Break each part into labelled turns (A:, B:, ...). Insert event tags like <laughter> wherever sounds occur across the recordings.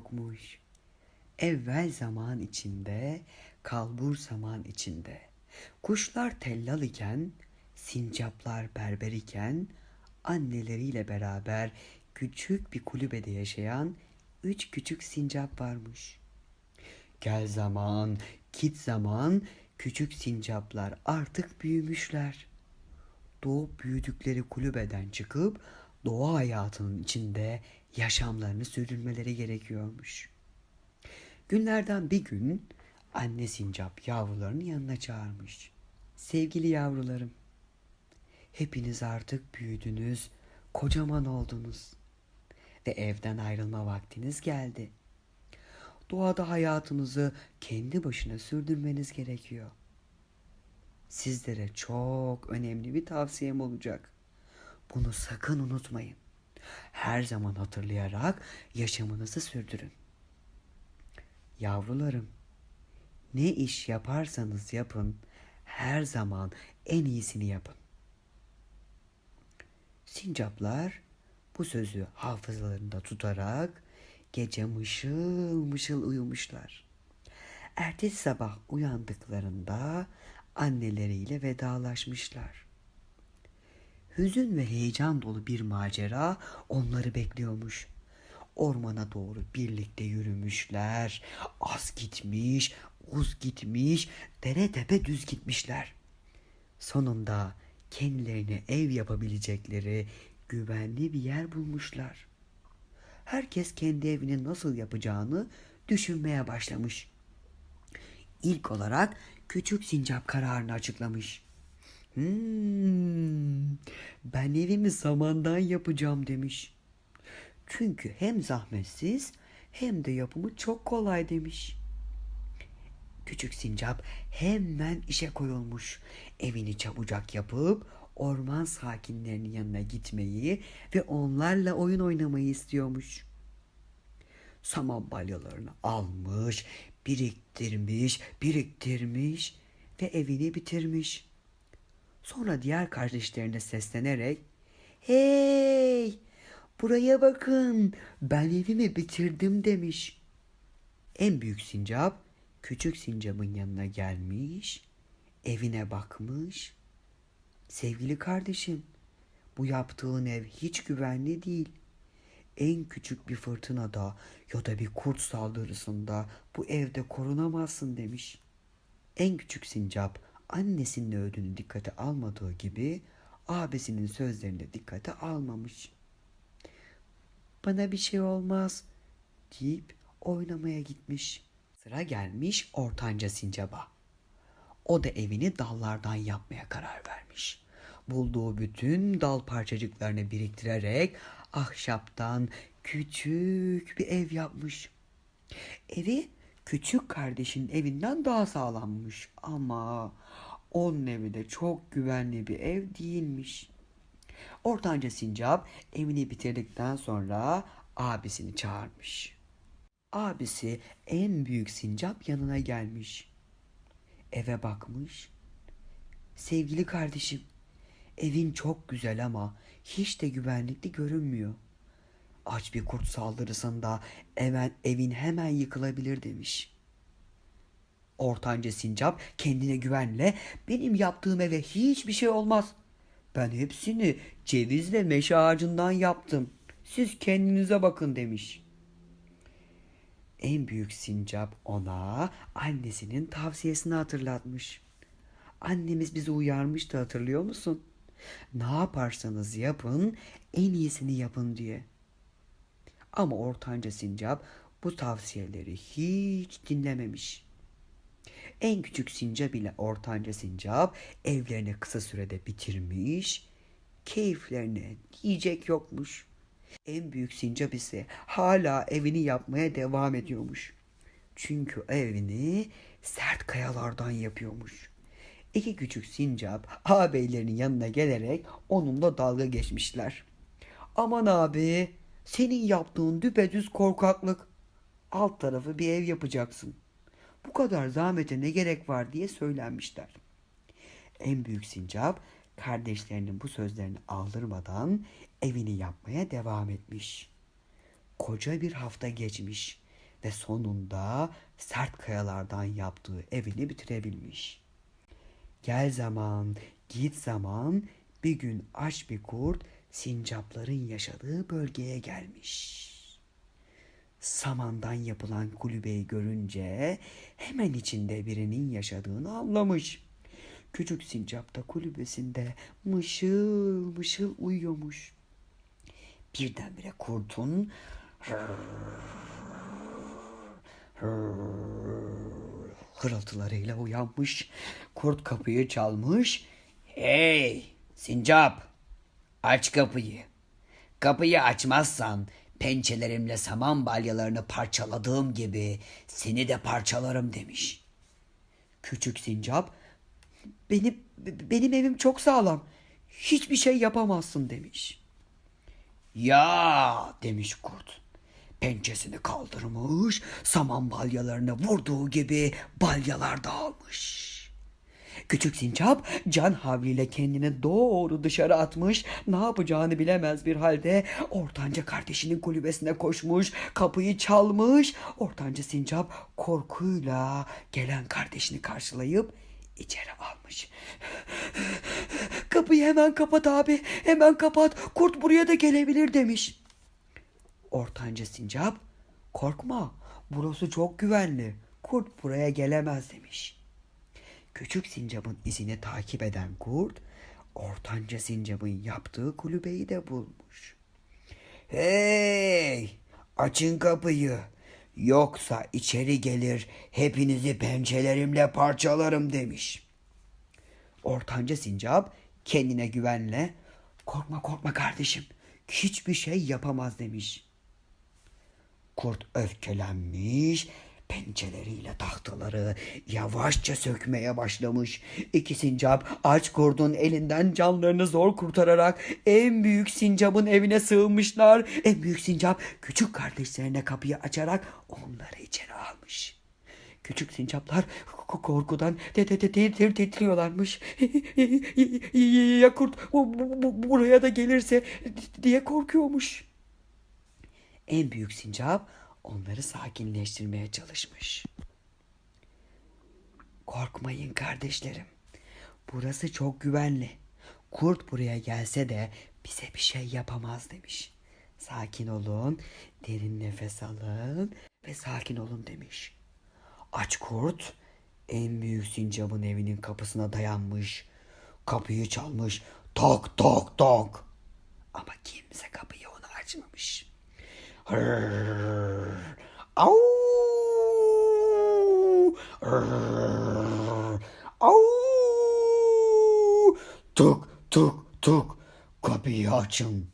A: çokmuş. Evvel zaman içinde, kalbur zaman içinde. Kuşlar tellal iken, sincaplar berber iken, anneleriyle beraber küçük bir kulübede yaşayan üç küçük sincap varmış. Gel zaman, git zaman, küçük sincaplar artık büyümüşler. Doğup büyüdükleri kulübeden çıkıp doğa hayatının içinde yaşamlarını sürdürmeleri gerekiyormuş. Günlerden bir gün anne sincap yavrularını yanına çağırmış. Sevgili yavrularım, hepiniz artık büyüdünüz, kocaman oldunuz ve evden ayrılma vaktiniz geldi. Doğada hayatınızı kendi başına sürdürmeniz gerekiyor. Sizlere çok önemli bir tavsiyem olacak. Bunu sakın unutmayın. Her zaman hatırlayarak yaşamınızı sürdürün. Yavrularım, ne iş yaparsanız yapın, her zaman en iyisini yapın. Sincaplar bu sözü hafızalarında tutarak gece mışıl mışıl uyumuşlar. Ertesi sabah uyandıklarında anneleriyle vedalaşmışlar. Hüzün ve heyecan dolu bir macera onları bekliyormuş. Ormana doğru birlikte yürümüşler. Az gitmiş, uz gitmiş, dere tepe düz gitmişler. Sonunda kendilerine ev yapabilecekleri güvenli bir yer bulmuşlar. Herkes kendi evini nasıl yapacağını düşünmeye başlamış. İlk olarak küçük sincap kararını açıklamış. Hmm, ben evimi samandan yapacağım demiş. Çünkü hem zahmetsiz hem de yapımı çok kolay demiş. Küçük sincap hemen işe koyulmuş. Evini çabucak yapıp orman sakinlerinin yanına gitmeyi ve onlarla oyun oynamayı istiyormuş. Saman balyalarını almış, biriktirmiş, biriktirmiş ve evini bitirmiş. Sonra diğer kardeşlerine seslenerek "Hey! Buraya bakın. Ben evimi bitirdim." demiş. En büyük sincap küçük sincapın yanına gelmiş, evine bakmış. "Sevgili kardeşim, bu yaptığın ev hiç güvenli değil. En küçük bir fırtınada ya da bir kurt saldırısında bu evde korunamazsın." demiş. En küçük sincap annesinin öğüdünü dikkate almadığı gibi abisinin sözlerini de dikkate almamış. Bana bir şey olmaz deyip oynamaya gitmiş. Sıra gelmiş ortanca sincaba. O da evini dallardan yapmaya karar vermiş. Bulduğu bütün dal parçacıklarını biriktirerek ahşaptan küçük bir ev yapmış. Evi küçük kardeşin evinden daha sağlammış ama onun evi de çok güvenli bir ev değilmiş. Ortanca sincap evini bitirdikten sonra abisini çağırmış. Abisi en büyük sincap yanına gelmiş. Eve bakmış. Sevgili kardeşim, evin çok güzel ama hiç de güvenlikli görünmüyor. Aç bir kurt saldırısında hemen evin hemen yıkılabilir demiş. Ortanca sincap kendine güvenle benim yaptığım eve hiçbir şey olmaz. Ben hepsini ceviz ve meşe ağacından yaptım. Siz kendinize bakın demiş. En büyük sincap ona annesinin tavsiyesini hatırlatmış. Annemiz bizi uyarmıştı hatırlıyor musun? Ne yaparsanız yapın en iyisini yapın diye. Ama ortanca sincap bu tavsiyeleri hiç dinlememiş. En küçük sincap ile ortanca sincap evlerini kısa sürede bitirmiş, keyiflerine diyecek yokmuş. En büyük sincap ise hala evini yapmaya devam ediyormuş. Çünkü evini sert kayalardan yapıyormuş. İki küçük sincap ağabeylerinin yanına gelerek onunla dalga geçmişler. Aman abi senin yaptığın düpedüz korkaklık. Alt tarafı bir ev yapacaksın. Bu kadar zahmete ne gerek var diye söylenmişler. En büyük sincap kardeşlerinin bu sözlerini aldırmadan evini yapmaya devam etmiş. Koca bir hafta geçmiş ve sonunda sert kayalardan yaptığı evini bitirebilmiş. Gel zaman, git zaman bir gün aç bir kurt sincapların yaşadığı bölgeye gelmiş. Samandan yapılan kulübeyi görünce hemen içinde birinin yaşadığını anlamış. Küçük sincap da kulübesinde mışıl mışıl uyuyormuş. Birdenbire kurtun hırıltılarıyla uyanmış. Kurt kapıyı çalmış. Hey sincap aç kapıyı. Kapıyı açmazsan pençelerimle saman balyalarını parçaladığım gibi seni de parçalarım demiş. Küçük sincap benim benim evim çok sağlam. Hiçbir şey yapamazsın demiş. Ya demiş kurt. Pençesini kaldırmış, saman balyalarını vurduğu gibi balyalar dağılmış. Küçük sincap can havliyle kendini doğru dışarı atmış, ne yapacağını bilemez bir halde ortanca kardeşinin kulübesine koşmuş, kapıyı çalmış. Ortanca sincap korkuyla gelen kardeşini karşılayıp içeri almış. Kapıyı hemen kapat abi, hemen kapat, kurt buraya da gelebilir demiş. Ortanca sincap, korkma, burası çok güvenli, kurt buraya gelemez demiş. Küçük sincapın izini takip eden kurt, ortanca sincapın yaptığı kulübeyi de bulmuş. Hey! Açın kapıyı. Yoksa içeri gelir hepinizi pençelerimle parçalarım demiş. Ortanca sincap kendine güvenle korkma korkma kardeşim hiçbir şey yapamaz demiş. Kurt öfkelenmiş, pençeleriyle tahtaları yavaşça sökmeye başlamış. İki sincap aç kurdun elinden canlarını zor kurtararak en büyük sincapın evine sığınmışlar. En büyük sincap küçük kardeşlerine kapıyı açarak onları içeri almış. Küçük sincaplar korkudan te- titriyorlarmış. <laughs> ya kurt bu- bu- bu- buraya da gelirse diye korkuyormuş. En büyük sincap onları sakinleştirmeye çalışmış. Korkmayın kardeşlerim. Burası çok güvenli. Kurt buraya gelse de bize bir şey yapamaz demiş. Sakin olun, derin nefes alın ve sakin olun demiş. Aç kurt en büyük sincapın evinin kapısına dayanmış. Kapıyı çalmış. Tok tok tok. Ama kimse kapıyı ona açmamış. Hırr. Au! Au! Tuk tuk tuk. Kapıyı açın.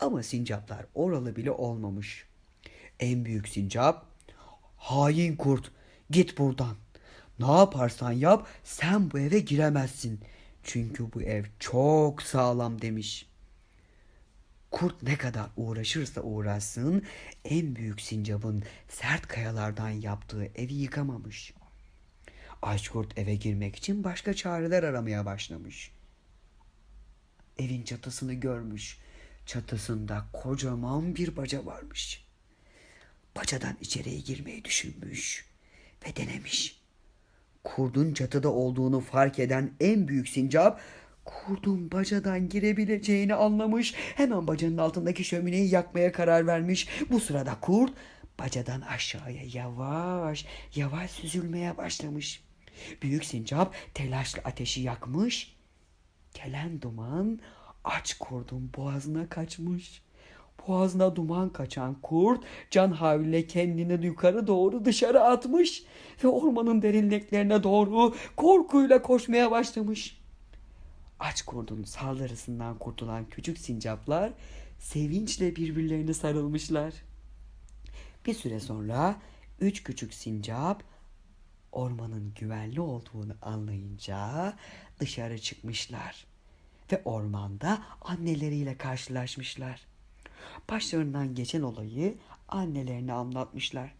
A: Ama sincaplar oralı bile olmamış. En büyük sincap Hain kurt, git buradan. Ne yaparsan yap, sen bu eve giremezsin. Çünkü bu ev çok sağlam demiş. Kurt ne kadar uğraşırsa uğraşsın, en büyük sincapın sert kayalardan yaptığı evi yıkamamış. Aç kurt eve girmek için başka çareler aramaya başlamış. Evin çatısını görmüş. Çatısında kocaman bir baca varmış bacadan içeriye girmeyi düşünmüş ve denemiş. Kurdun çatıda olduğunu fark eden en büyük sincap kurdun bacadan girebileceğini anlamış. Hemen bacanın altındaki şömineyi yakmaya karar vermiş. Bu sırada kurt bacadan aşağıya yavaş yavaş süzülmeye başlamış. Büyük sincap telaşla ateşi yakmış. Gelen duman aç kurdun boğazına kaçmış. Boğazına duman kaçan kurt can havliyle kendini yukarı doğru dışarı atmış ve ormanın derinliklerine doğru korkuyla koşmaya başlamış. Aç kurdun saldırısından kurtulan küçük sincaplar sevinçle birbirlerine sarılmışlar. Bir süre sonra üç küçük sincap ormanın güvenli olduğunu anlayınca dışarı çıkmışlar ve ormanda anneleriyle karşılaşmışlar. Başlarından geçen olayı annelerine anlatmışlar.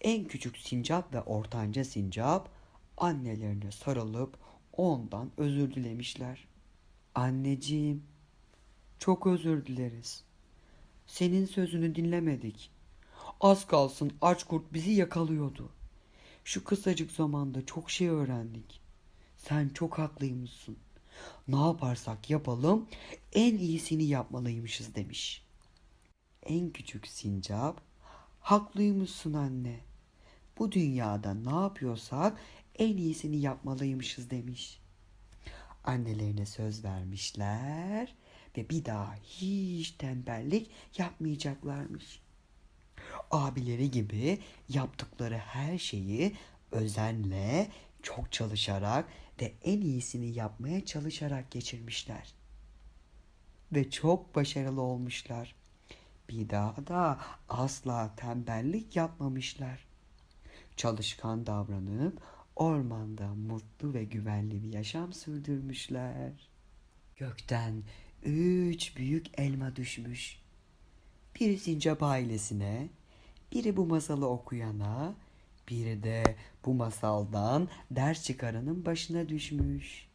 A: En küçük sincap ve ortanca sincap annelerine sarılıp ondan özür dilemişler. Anneciğim, çok özür dileriz. Senin sözünü dinlemedik. Az kalsın aç kurt bizi yakalıyordu. Şu kısacık zamanda çok şey öğrendik. Sen çok haklıymışsın. Ne yaparsak yapalım en iyisini yapmalıymışız demiş. En küçük sincap haklıymışsın anne. Bu dünyada ne yapıyorsak en iyisini yapmalıymışız demiş. Annelerine söz vermişler ve bir daha hiç tembellik yapmayacaklarmış. Abileri gibi yaptıkları her şeyi özenle, çok çalışarak ve en iyisini yapmaya çalışarak geçirmişler. Ve çok başarılı olmuşlar. Bir daha da asla tembellik yapmamışlar. Çalışkan davranıp ormanda mutlu ve güvenli bir yaşam sürdürmüşler. Gökten üç büyük elma düşmüş. Biri sincap ailesine, biri bu masalı okuyana, biri de bu masaldan ders çıkaranın başına düşmüş.